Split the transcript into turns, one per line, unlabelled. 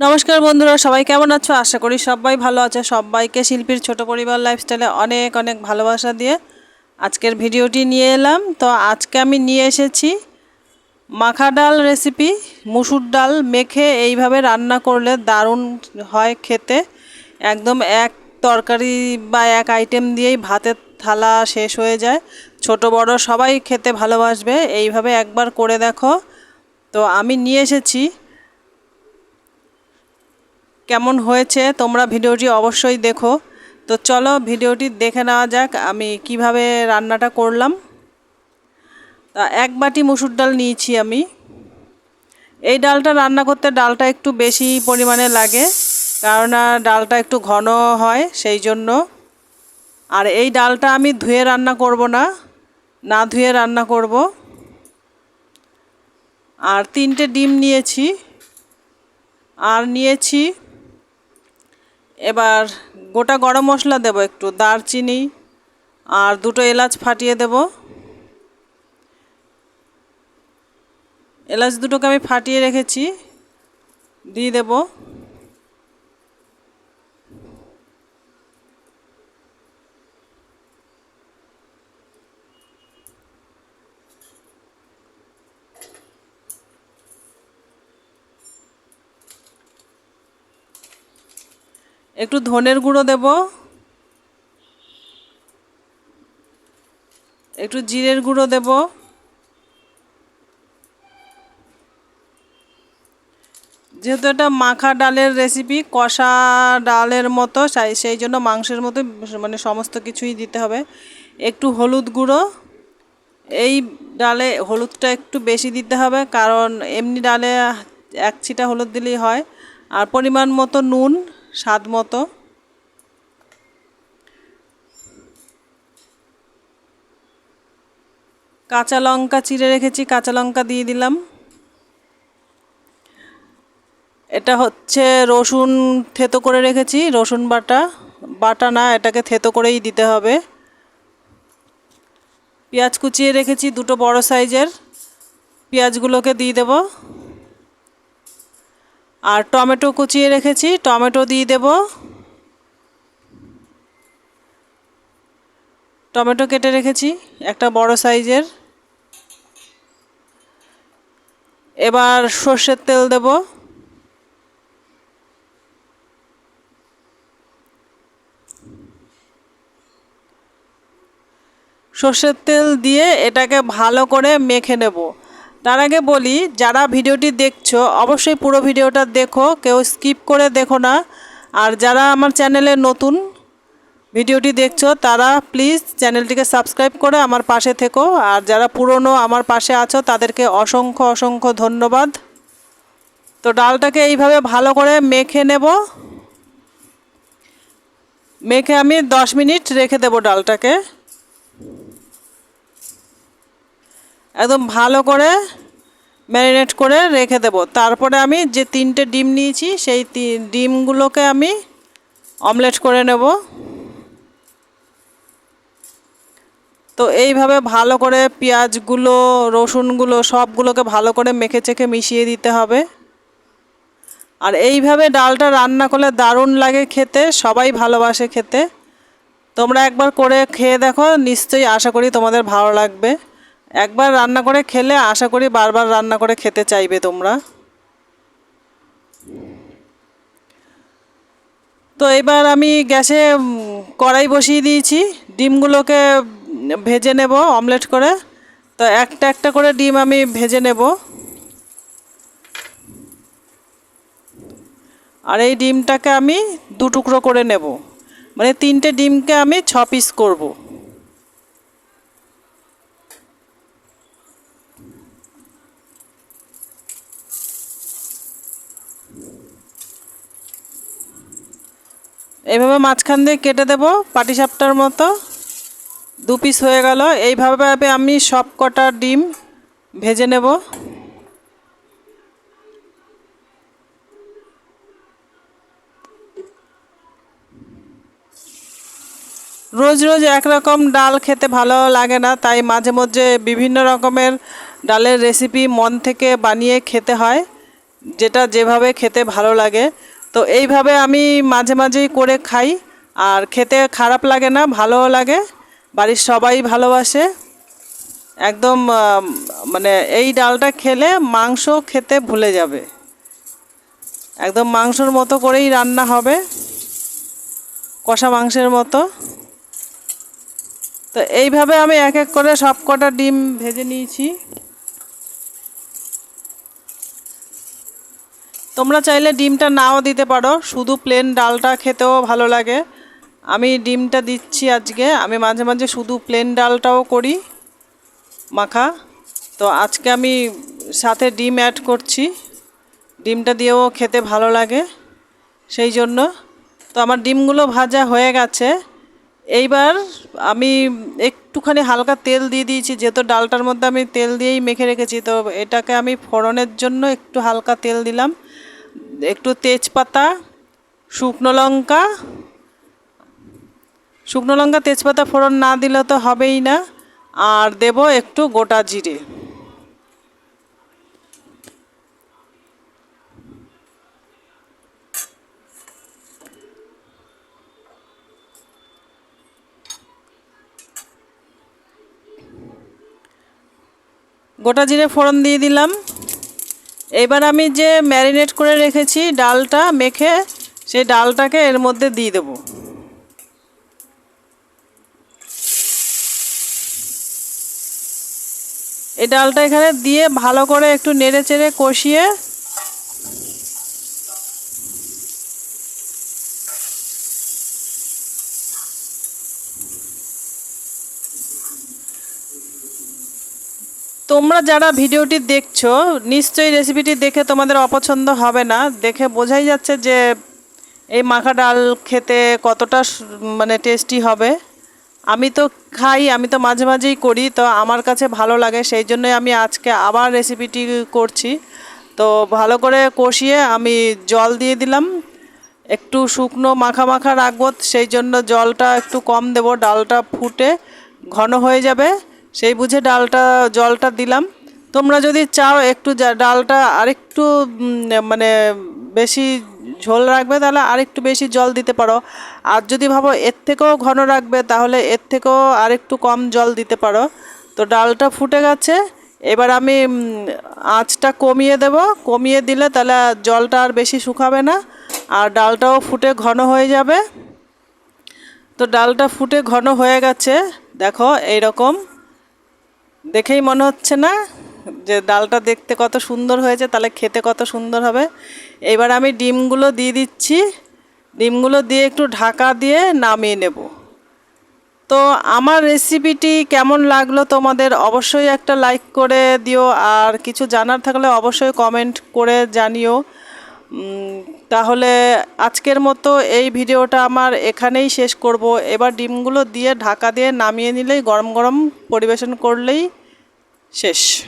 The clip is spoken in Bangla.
নমস্কার বন্ধুরা, সবাই কেমন আছো? আশা করি সবাই ভালো আছে। সবাইকে শিল্পীর ছোট পরিবার লাইফস্টাইলে অনেক অনেক ভালোবাসা দিয়ে আজকের ভিডিওটি নিয়ে এলাম। তো আজকে আমি নিয়ে এসেছি মাখা ডাল রেসিপি মুসুর ডাল মেখে এইভাবে রান্না করলে দারুণ হয় খেতে। একদম এক তরকারি বা এক আইটেম দিয়েই ভাতের থালা শেষ হয়ে যায়। ছোট, বড় সবাই খেতে ভালোবাসবে। এইভাবে একবার করে দেখো। তো আমি নিয়ে এসেছি কেমন হয়েছে তোমরা ভিডিওটি অবশ্যই দেখো। তো চলো ভিডিওটি দেখে নেওয়া যাক আমি কীভাবে রান্নাটা করলাম। তা এক বাটি মুসুর ডাল নিয়েছি আমি। এই ডালটা রান্না করতে ডালটা একটু বেশি পরিমাণে লাগে, কারণ ডালটা একটু ঘন হয় সেই জন্য। আর এই ডালটা আমি ধুয়ে রান্না করব না না ধুয়ে রান্না করব। আর তিনটে ডিম নিয়েছি। আর নিয়েছি এবার গোটা গরম মশলা দেব একটু, দারচিনি আর দুটো এলাচ ফাটিয়ে দেব। এলাচ দুটোকে আমি ফাটিয়ে রেখেছি, দিয়ে দেব। একটু ধনের গুঁড়ো দেব। একটু জিরের গুঁড়ো দেব। যেহেতু এটা মাখা ডালের রেসিপি কষা ডালের মতো সেই জন্য মাংসের মতো মানে সমস্ত কিছুই দিতে হবে। একটু হলুদ গুঁড়ো। এই ডালে হলুদটা একটু বেশি দিতে হবে, কারণ এমনি ডালে এক ছিটা হলুদ দিলেই হয়। আর পরিমাণ মতো নুন। স্বাদ মতো। কাঁচা লঙ্কা চিড়ে রেখেছি, কাঁচা লঙ্কা দিয়ে দিলাম। এটা হচ্ছে রসুন থেতো করে রেখেছি, রসুন বাটা। বাটা না, এটাকে থেতো করেই দিতে হবে। পেঁয়াজ কুচিয়ে রেখেছি, দুটো বড় সাইজের। পেঁয়াজগুলোকে দিয়ে দেব। আর টমেটো কুচিয়ে রেখেছি, টমেটো দিয়ে দেব। টমেটো কেটে রেখেছি, একটা বড় সাইজের। এবার সর্ষের তেল দেব। সর্ষের তেল দিয়ে এটাকে ভালো করে মেখে নেব। তার আগে বলি, যারা ভিডিওটি দেখছ, অবশ্যই পুরো ভিডিওটা দেখো, কেউ স্কিপ করে দেখো না। আর যারা আমার চ্যানেলে নতুন ভিডিওটি দেখছ, তারা প্লিজ চ্যানেলটিকে সাবস্ক্রাইব করে আমার পাশে থেকো। আর যারা পুরনো আমার পাশে আছো, তাদেরকে অসংখ্য অসংখ্য ধন্যবাদ। তো ডালটাকে এইভাবে ভালো করে মেখে নেব। মেখে আমি দশ মিনিট রেখে দেব ডালটাকে। একদম ভালো করে ম্যারিনেট করে রেখে দেব। তারপরে আমি যে তিনটে ডিম নিয়েছি, সেই ডিমগুলোকে আমি অমলেট করে নেব। তো এইভাবে ভালো করে পেঁয়াজগুলো, রসুনগুলো সবগুলোকে ভালো করে মেখে চেখে মিশিয়ে দিতে হবে। আর এইভাবে ডালটা রান্না করলে দারুণ লাগে খেতে, সবাই ভালোবাসে খেতে। তোমরা একবার করে খেয়ে দেখো, নিশ্চয়ই আশা করি তোমাদের ভালো লাগবে। একবার রান্না করে খেলে আশা করি বারবার রান্না করে খেতে চাইবে তোমরা। তো এবার আমি গ্যাসে কড়াই বসিয়ে দিয়েছি। ডিমগুলোকে ভেজে নেব অমলেট করে। তো একটা একটা করে ডিম আমি ভেজে নেব। আর এই ডিমটাকে আমি দু টুকরো করে নেব। মানে তিনটে ডিমকে আমি ছ পিস করব। এইভাবে মাঝখান দিয়ে কেটে দেব পাটিসাপটার মতো। দু পিস হয়ে গেল। এইভাবে আমি সব কটা ডিম ভেজে নেব। রোজ রোজ একরকম ডাল খেতে ভালো লাগে না, তাই মাঝে মধ্যে বিভিন্ন রকমের ডালের রেসিপি মন থেকে বানিয়ে খেতে হয়, যেটা যেভাবে খেতে ভালো লাগে। তো এইভাবে আমি মাঝে মাঝেই করে খাই। আর খেতে খারাপ লাগে না, ভালোও লাগে। বাড়ির সবাই ভালোবাসে। একদম মানে এই ডালটা খেলে মাংস খেতে ভুলে যাবে। একদম মাংসর মতো করেই রান্না হবে। কষা মাংসের মতো। তো এইভাবে আমি এক এক করে সব কটা ডিম ভেজে নিয়েছি। তোমরা চাইলে ডিমটা নাও দিতে পারো। শুধু প্লেন ডালটা খেতেও ভালো লাগে। আমি ডিমটা দিচ্ছি আজকে। আমি মাঝে মাঝে শুধু প্লেন ডালটাও করি মাখা। তো আজকে আমি সাথে ডিম অ্যাড করছি। ডিমটা দিয়েও খেতে ভালো লাগে। সেই জন্য। তো আমার ডিমগুলো ভাজা হয়ে গেছে। এইবার আমি একটুখানি হালকা তেল দিয়ে দিয়েছি। যেহেতু ডালটার মধ্যে আমি তেল দিয়েই মেখে রেখেছি, তো এটাকে আমি ফোড়নের জন্য একটু হালকা তেল দিলাম। একটু তেজপাতা, শুকনো লঙ্কা। শুকনো লঙ্কা, তেজপাতা ফোড়ন না দিলে তো হবেই না। আর দেব একটু গোটা জিরে। গোটা জিরে ফোড়ন দিয়ে দিলাম। এবার আমি যে ম্যারিনেট করে রেখেছি ডালটা মেখে সেই ডালটাকে এর মধ্যে দিয়ে দেবো। এই ডালটা এখানে দিয়ে ভালো করে একটু নেড়ে চেড়ে কষিয়ে তোমরা যারা ভিডিওটি দেখছ, নিশ্চয়ই রেসিপিটি দেখে তোমাদের অপছন্দ হবে না। দেখে বোঝাই যাচ্ছে যে এই মাখা ডাল খেতে কতটা মানে টেস্টি হবে। আমি তো খাই, আমি তো মাঝে মাঝেই করি, তো আমার কাছে ভালো লাগে, সেই জন্যই আমি আজকে আবার রেসিপিটি করছি। তো ভালো করে কষিয়ে আমি জল দিয়ে দিলাম। একটু শুকনো মাখা মাখা রাখব, সেই জন্য জলটা একটু কম দেব, ডালটা ফুটে ঘন হয়ে যাবে। সেই বুঝে ডালটা, জলটা দিলাম। তোমরা যদি চাও একটু ডালটা আরেকটু মানে বেশি ঝোল রাখবে, তাহলে আরেকটু বেশি জল দিতে পারো। আর যদি ভাবো এর থেকেও ঘন রাখবে, তাহলে এর থেকেও আরেকটু কম জল দিতে পারো। তো ডালটা ফুটে গেছে। এবার আমি আঁচটা কমিয়ে দেব। কমিয়ে দিলে তাহলে জলটা আর বেশি শুকাবে না, আর ডালটাও ফুটে ঘন হয়ে যাবে। তো ডালটা ফুটে ঘন হয়ে গেছে। দেখো, এইরকম। দেখেই মনে হচ্ছে না যে ডালটা দেখতে কত সুন্দর হয়েছে, তাহলে খেতে কত সুন্দর হবে। এবার আমি ডিমগুলো দিয়ে দিচ্ছি। ডিমগুলো দিয়ে একটু ঢাকা দিয়ে নামিয়ে নেব। তো আমার রেসিপিটি কেমন লাগল তোমাদের অবশ্যই একটা লাইক করে দিও, আর কিছু জানার থাকলে অবশ্যই কমেন্ট করে জানিও। তাহলে আজকের মতো এই ভিডিওটা আমার এখানেই শেষ করব। এবার ডিমগুলো দিয়ে ঢাকা দিয়ে নামিয়ে নিলেই গরম গরম পরিবেশন করলেই শেষ।